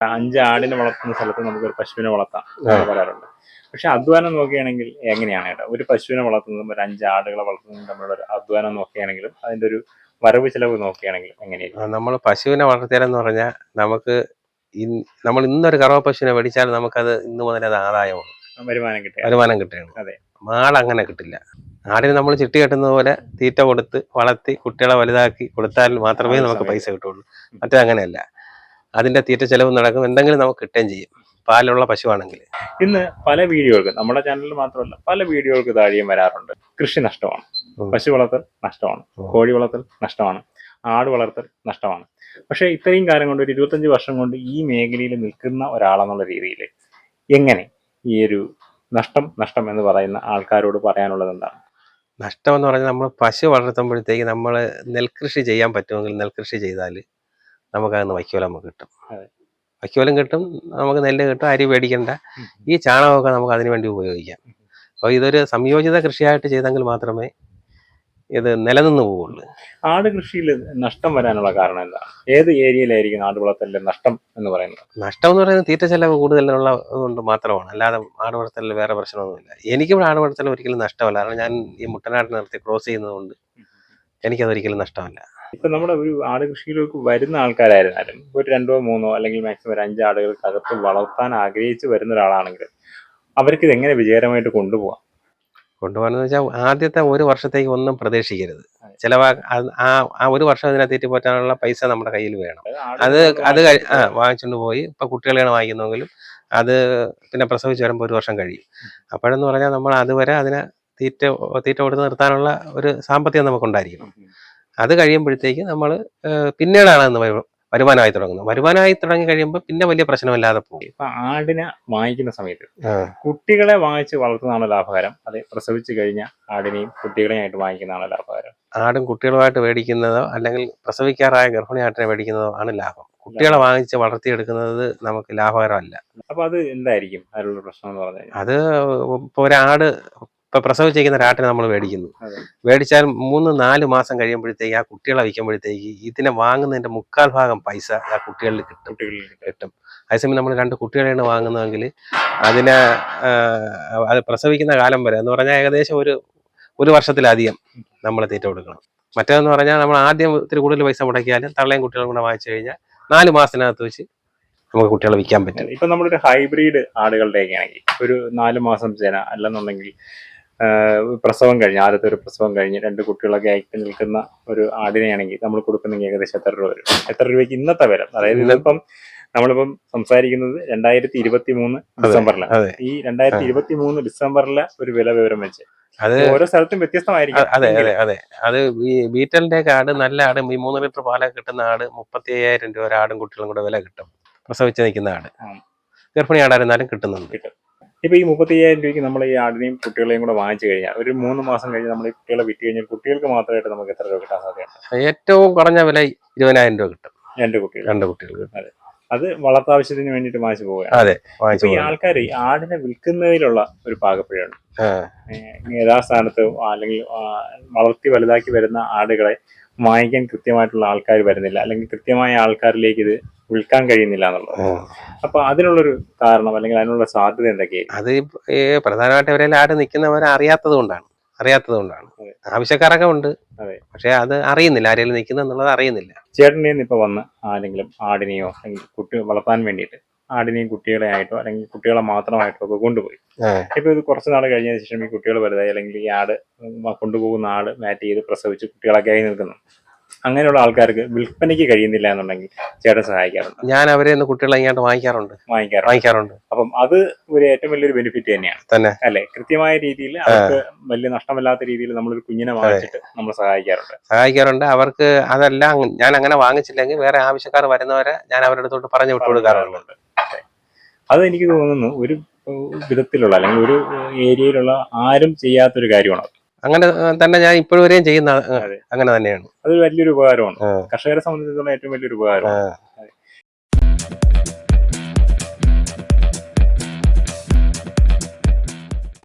അഞ്ച് ആടിനെ വളർത്തുന്ന സ്ഥലത്ത് നമുക്ക് ഒരു പശുവിനെ വളർത്താം എന്ന് പറയാറുണ്ട്. പക്ഷെ അധ്വാനം നോക്കുകയാണെങ്കിൽ എങ്ങനെയാണ് കേട്ടോ ഒരു പശുവിനെ വളർത്തുന്നതും ഒരു അഞ്ച് ആടുകളെ വളർത്തുന്നതും തമ്മിലുള്ള ഒരു അധ്വാനം നോക്കുകയാണെങ്കിലും അതിന്റെ ഒരു വരവ് ചെലവ് നോക്കുകയാണെങ്കിൽ എങ്ങനെയാണ് നമ്മൾ പശുവിനെ വളർത്തിയാലെന്ന് പറഞ്ഞാൽ നമുക്ക് നമ്മൾ ഇന്നൊരു കറവ പശുവിനെ മേടിച്ചാൽ നമുക്കത് ഇന്ന് മുതൽ അത് ആദായമാണ്. വരുമാനം കിട്ടുക വരുമാനം കിട്ടുകയാണ്. അതെ. മാട് അങ്ങനെ കിട്ടില്ല. ആടിന് നമ്മൾ ചിട്ടി കെട്ടുന്നത് പോലെ തീറ്റ കൊടുത്ത് വളർത്തി കുട്ടികളെ വലുതാക്കി കൊടുത്താൽ മാത്രമേ നമുക്ക്. പൈസ കിട്ടുള്ളൂ മറ്റേ അങ്ങനെയല്ല. അതിന്റെ തീറ്റ ചെലവ് നടക്കും. എന്തെങ്കിലും നമുക്ക് കിട്ടുകയും ചെയ്യും. പാലുള്ള പശുവാണെങ്കിൽ. ഇന്ന് പല വീഡിയോകൾക്ക് നമ്മുടെ ചാനലിൽ മാത്രമല്ല പല വീഡിയോകൾക്ക് താഴെയും വരാറുണ്ട്. കൃഷി നഷ്ടമാണ്. പശു വളർത്തൽ നഷ്ടമാണ്. കോഴി വളർത്തൽ നഷ്ടമാണ്. ആട് വളർത്തൽ നഷ്ടമാണ്. പക്ഷെ ഇത്രയും കാലം കൊണ്ട് ഒരു ഇരുപത്തഞ്ച് വർഷം കൊണ്ട് ഈ മേഖലയിൽ നിൽക്കുന്ന ഒരാളെന്നുള്ള രീതിയിൽ എങ്ങനെ ഈ ഒരു നഷ്ടം നഷ്ടം എന്ന് പറയുന്ന ആൾക്കാരോട് പറയാനുള്ളത് എന്താണ്? നഷ്ടം എന്ന് പറഞ്ഞാൽ നമ്മൾ പശു വളർത്തുമ്പോഴത്തേക്ക് നമ്മൾ നെൽകൃഷി ചെയ്യാൻ പറ്റുമെങ്കിൽ നെൽകൃഷി ചെയ്താൽ നമുക്കതിന് വൈക്കോലം നമുക്ക് കിട്ടും. വൈക്കോലം കിട്ടും നമുക്ക് നെല്ല് കിട്ടും അരി മേടിക്കണ്ട ഈ ചാണകമൊക്കെ നമുക്ക് അതിനു വേണ്ടി ഉപയോഗിക്കാം. അപ്പോൾ ഇതൊരു സംയോജിത കൃഷിയായിട്ട് ചെയ്തെങ്കിൽ മാത്രമേ ഇത് നിലനിന്ന് പോവുള്ളൂ. ആട് കൃഷിയിൽ നഷ്ടം വരാനുള്ള കാരണം എന്താ? ഏത് ഏരിയയിലായിരിക്കും ആട് വളർത്തലിന്റെ നഷ്ടം എന്ന് പറയുന്നത്? നഷ്ടം എന്ന് പറയുന്നത് തീറ്റ ചെലവ് കൂടുതലുള്ള കൊണ്ട് മാത്രമാണ്. അല്ലാതെ ആട് വളർത്തലിൽ വേറെ പ്രശ്നമൊന്നുമില്ല. എനിക്കിവിടെ ആട് വളർത്തൽ ഒരിക്കലും നഷ്ടമല്ല. കാരണം ഞാൻ ഈ മുട്ടനാട് നിർത്തി ക്രോസ് ചെയ്യുന്നതുകൊണ്ട് എനിക്കതൊരിക്കലും നഷ്ടമല്ല. ഇപ്പൊ നമ്മുടെ ഒരു ആട് കൃഷിയിലേക്ക് വരുന്ന ആൾക്കാരായിരുന്നാലും ഒരു രണ്ടോ മൂന്നോ അല്ലെങ്കിൽ മാക്സിമം ഒരു അഞ്ച് ആടുകൾക്കകത്ത് വളർത്താൻ ആഗ്രഹിച്ച് വരുന്ന ഒരാളാണെങ്കിൽ അവർക്ക് ഇത് എങ്ങനെ വിജയകരമായിട്ട് കൊണ്ടുപോകാം കൊണ്ടുപോകാന്ന് വെച്ചാൽ ആദ്യത്തെ ഒരു വർഷത്തേക്ക് ഒന്നും പ്രതീക്ഷിക്കരുത്. ചിലവാ ആ ആ ഒരു വർഷം അതിനകത്ത് തീറ്റി പോറ്റാനുള്ള പൈസ നമ്മുടെ കയ്യിൽ വേണം. അത് അത് ആ വാങ്ങിച്ചുകൊണ്ട് പോയി. ഇപ്പൊ കുട്ടികളെയാണ് വാങ്ങിക്കുന്നെങ്കിലും അത് പിന്നെ പ്രസവിച്ച് വരുമ്പോൾ ഒരു വർഷം കഴിയും. അപ്പോഴെന്ന് പറഞ്ഞാൽ നമ്മൾ അതുവരെ അതിനെ തീറ്റ തീറ്റ കൊടുത്ത് നിർത്താനുള്ള ഒരു സാമ്പത്തികം നമുക്കുണ്ടായിരിക്കണം. അത് കഴിയുമ്പോഴത്തേക്ക് നമ്മൾ പിന്നീടാണ് അന്ന് വരു- വരുമാനമായി തുടങ്ങുന്നത്. വരുമാനമായി തുടങ്ങി കഴിയുമ്പോൾ പിന്നെ വലിയ പ്രശ്നമില്ലാതെ പോകും. ഇപ്പൊ ആടിനെ വാങ്ങിക്കുന്ന സമയത്ത് കുട്ടികളെ വാങ്ങിച്ച് വളർത്തുന്നതാണ് ലാഭകരം. അത് പ്രസവിച്ചു കഴിഞ്ഞ ആടിനെയും കുട്ടികളെയും ആയിട്ട് വാങ്ങിക്കുന്നതാണ് ലാഭകരം. ആടും കുട്ടികളുമായിട്ട് മേടിക്കുന്നതോ അല്ലെങ്കിൽ പ്രസവിക്കാറായ ഗർഭിണി ആട്ടിനെ മേടിക്കുന്നതോ ആണ് ലാഭം. കുട്ടികളെ വാങ്ങിച്ച് വളർത്തിയെടുക്കുന്നത് നമുക്ക് ലാഭകരമല്ല. അപ്പൊ അത് എന്തായിരിക്കും? അതിലുള്ള പ്രശ്നം എന്ന് പറഞ്ഞാൽ അത് ഇപ്പോൾ ഒരാട് ഇപ്പൊ പ്രസവിച്ചിരിക്കുന്ന രാട്ടിനെ നമ്മൾ മേടിക്കുന്നു. മേടിച്ചാൽ മൂന്ന് നാല് മാസം കഴിയുമ്പോഴത്തേക്ക് ആ കുട്ടികളെ വയ്ക്കുമ്പോഴത്തേക്ക് ഇതിനെ വാങ്ങുന്നതിന്റെ മുക്കാൽ ഭാഗം പൈസ ആ കുട്ടികളിൽ കിട്ടും. കിട്ടും. അതേസമയം നമ്മൾ രണ്ട് കുട്ടികളെയാണ് വാങ്ങുന്നതെങ്കിൽ അതിനെ അത് പ്രസവിക്കുന്ന കാലം വരെ എന്ന് പറഞ്ഞാൽ ഏകദേശം ഒരു ഒരു വർഷത്തിലധികം നമ്മൾ തീറ്റ കൊടുക്കണം. മറ്റേതെന്ന് പറഞ്ഞാൽ നമ്മൾ ആദ്യം ഇത്തിരി കൂടുതൽ പൈസ മുടക്കിയാലും തള്ളയും കുട്ടികളും കൂടെ വാങ്ങിച്ചു കഴിഞ്ഞാൽ നാല് മാസത്തിനകത്ത് വെച്ച് നമുക്ക് കുട്ടികളെ വിൽക്കാൻ പറ്റും. ഇപ്പൊ നമ്മളൊരു ഹൈബ്രിഡ് ആടുകളുടെയൊക്കെ ആണെങ്കിൽ ഒരു നാല് മാസം ചേന അല്ലെന്നുണ്ടെങ്കിൽ പ്രസവം കഴിഞ്ഞ് ആദ്യത്തെ ഒരു പ്രസവം കഴിഞ്ഞ് രണ്ട് കുട്ടികളൊക്കെ ആയിട്ട് നിൽക്കുന്ന ഒരു ആടിനെയാണെങ്കിൽ നമ്മൾ കൊടുക്കുന്നെങ്കിൽ ഏകദേശം എത്ര രൂപ വരും? എത്ര രൂപയ്ക്ക് ഇന്നത്തെ വില? അതായത് ഇതിപ്പം നമ്മളിപ്പം സംസാരിക്കുന്നത് രണ്ടായിരത്തി ഇരുപത്തി മൂന്ന് ഡിസംബറിലാണ് ഈ രണ്ടായിരത്തി ഇരുപത്തി മൂന്ന് ഡിസംബറിലെ ഒരു വില വിവരം വെച്ച്. അത് ഓരോ സ്ഥലത്തും വ്യത്യസ്തമായിരിക്കും. അതെ അതെ അതെ. അത് ഈ ബീറ്റലിന്റെ ഒക്കെ ആട് നല്ല ആട് ഈ മൂന്ന് ലിറ്റർ പാലൊക്കെ കിട്ടുന്ന ആട് മുപ്പത്തി അയ്യായിരം രൂപ ഒരു ആടും കുട്ടികളും കൂടെ വില കിട്ടും. പ്രസവിച്ച് നിൽക്കുന്ന ആട്. ഗർഭിണി ആടായിരുന്നാലും കിട്ടുന്നുണ്ട്. ഇപ്പൊ ഈ മുപ്പത്തി അയ്യായിരം രൂപയ്ക്ക് നമ്മൾ ഈ ആടിനെയും കുട്ടികളെയും കൂടെ വാങ്ങിച്ചു കഴിഞ്ഞാൽ ഒരു മൂന്ന് മാസം കഴിഞ്ഞ് നമ്മൾ ഈ കുട്ടികളെ വിറ്റ് കഴിഞ്ഞാൽ കുട്ടികൾക്ക് മാത്രമായിട്ട് നമുക്ക് എത്ര രൂപ കിട്ടാൻ സാധ്യതയുണ്ട്? ഏറ്റവും കുറഞ്ഞ വില ഇരുപതിനായിരം രൂപ കിട്ടും. രണ്ട് കുട്ടികൾ. രണ്ട് കുട്ടികൾക്ക് അതെ. അത് വളർത്താവശ്യത്തിന് വേണ്ടിട്ട് വാങ്ങിച്ചു പോവുകയാണ്. അതെ ഈ ആൾക്കാർ ഈ ആടിനെ വിൽക്കുന്നതിലുള്ള ഒരു പാകപ്പിഴയാണ്. യഥാസ്ഥാനത്ത് അല്ലെങ്കിൽ വളർത്തി വലുതാക്കി വരുന്ന ആടുകളെ വാങ്ങിക്കാൻ കൃത്യമായിട്ടുള്ള ആൾക്കാർ വരുന്നില്ല. അല്ലെങ്കിൽ കൃത്യമായ ആൾക്കാരിലേക്ക് ഇത് വിൽക്കാൻ കഴിയുന്നില്ല എന്നുള്ളത്. അപ്പൊ അതിനുള്ളൊരു കാരണം അല്ലെങ്കിൽ അതിനുള്ള സാധ്യത എന്തൊക്കെയായിരിക്കും അത് പ്രധാനമായിട്ട് ഇവരെല്ലാം ആട് നിൽക്കുന്നവരെ അറിയാത്തത് കൊണ്ടാണ്. അറിയാത്തത് കൊണ്ടാണ്. ആവശ്യക്കാരൊക്കെ ഉണ്ട്. അതെ. പക്ഷെ അത് അറിയുന്നില്ല. ആരെങ്കിലും നിൽക്കുന്ന എന്നുള്ളത് അറിയുന്നില്ല. ചേട്ടന്റെ ഇപ്പൊ വന്ന് ആരെങ്കിലും ആടിനെയോ അല്ലെങ്കിൽ കുട്ടി വളർത്താൻ വേണ്ടിയിട്ട് ആടിനെയും കുട്ടികളെ ആയിട്ടോ അല്ലെങ്കിൽ കുട്ടികളെ മാത്രമായിട്ടോ ഒക്കെ കൊണ്ടുപോയി. ഇപ്പൊ ഇത് കുറച്ച് നാൾ കഴിഞ്ഞതിന് ശേഷം ഈ കുട്ടികൾ വലുതായി അല്ലെങ്കിൽ ഈ ആട് കൊണ്ടുപോകുന്ന ആട് മാറ്റ് ചെയ്ത് പ്രസവിച്ച് കുട്ടികളൊക്കെ ആയി നിൽക്കുന്നു. അങ്ങനെയുള്ള ആൾക്കാർക്ക് വിൽപ്പനയ്ക്ക് കഴിയുന്നില്ല എന്നുണ്ടെങ്കിൽ ചേട്ടൻ സഹായിക്കാറുണ്ട്. ഞാൻ അവരെ കുട്ടികളെ ഇങ്ങോട്ട് വാങ്ങിക്കാറുണ്ട്. വാങ്ങിക്കാറുണ്ട്. വാങ്ങിക്കാറുണ്ട്. അപ്പം അത് ഒരു ഏറ്റവും വലിയൊരു ബെനിഫിറ്റ് തന്നെയാണ്. തന്നെ. അല്ലെ? കൃത്യമായ രീതിയിൽ അവർക്ക് വലിയ നഷ്ടമല്ലാത്ത രീതിയിൽ നമ്മളൊരു കുഞ്ഞിനെ വാങ്ങിച്ചിട്ട് നമ്മൾ സഹായിക്കാറുണ്ട്. സഹായിക്കാറുണ്ട്. അവർക്ക് അതെല്ലാം ഞാൻ അങ്ങനെ വാങ്ങിച്ചില്ലെങ്കിൽ വേറെ ആവശ്യക്കാർ വരുന്നവരെ ഞാൻ അവരുടെ അടുത്തോട്ട് പറഞ്ഞു വിട്ടു കൊടുക്കാറുണ്ട്. അത്. എനിക്ക് തോന്നുന്നു ഒരു വിധത്തിലുള്ള അല്ലെങ്കിൽ ഒരു ഏരിയയിലുള്ള ആരും ചെയ്യാത്തൊരു കാര്യമാണ്. അങ്ങനെ തന്നെ ഞാൻ ഇപ്പോഴും വരെയും ചെയ്യുന്ന അങ്ങനെ തന്നെയാണ്. അത് വലിയൊരു ഉപകാരമാണ്. കർഷകരെ സംബന്ധിച്ചിടത്തോളം ഏറ്റവും വലിയൊരു ഉപകാരമാണ്.